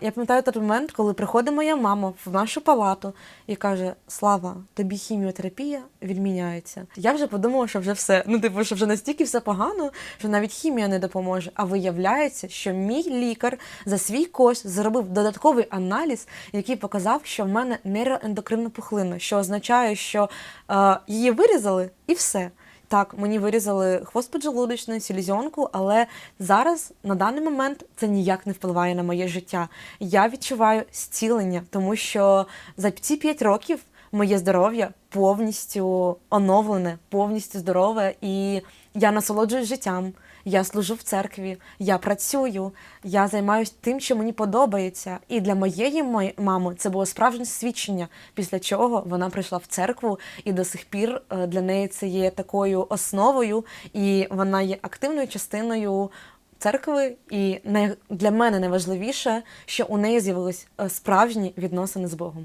Я пам'ятаю той момент, коли приходить моя мама в нашу палату і каже: Слава, тобі хіміотерапія відміняється. Я вже подумала, що вже все. Ну, типу, що вже настільки все погано, що навіть хімія не допоможе. А виявляється, що мій лікар за свій кошт зробив додатковий аналіз, який показав, що в мене нейроендокринна пухлина, що означає, що е, її вирізали і все. Так, мені вирізали хвост поджелудочний, селезенку, але зараз на даний момент це ніяк не впливає на моє життя. Я відчуваю зцілення, тому що за ці 5 років моє здоров'я повністю оновлене, повністю здорове, і я насолоджуюсь життям. Я служу в церкві, я працюю, я займаюся тим, що мені подобається. І для моєї мами це було справжнє свідчення, після чого вона прийшла в церкву, і до сих пір е, для неї це є такою основою, і вона є активною частиною церкви. І для мене найважливіше, що у неї з'явились е, справжні відносини з Богом.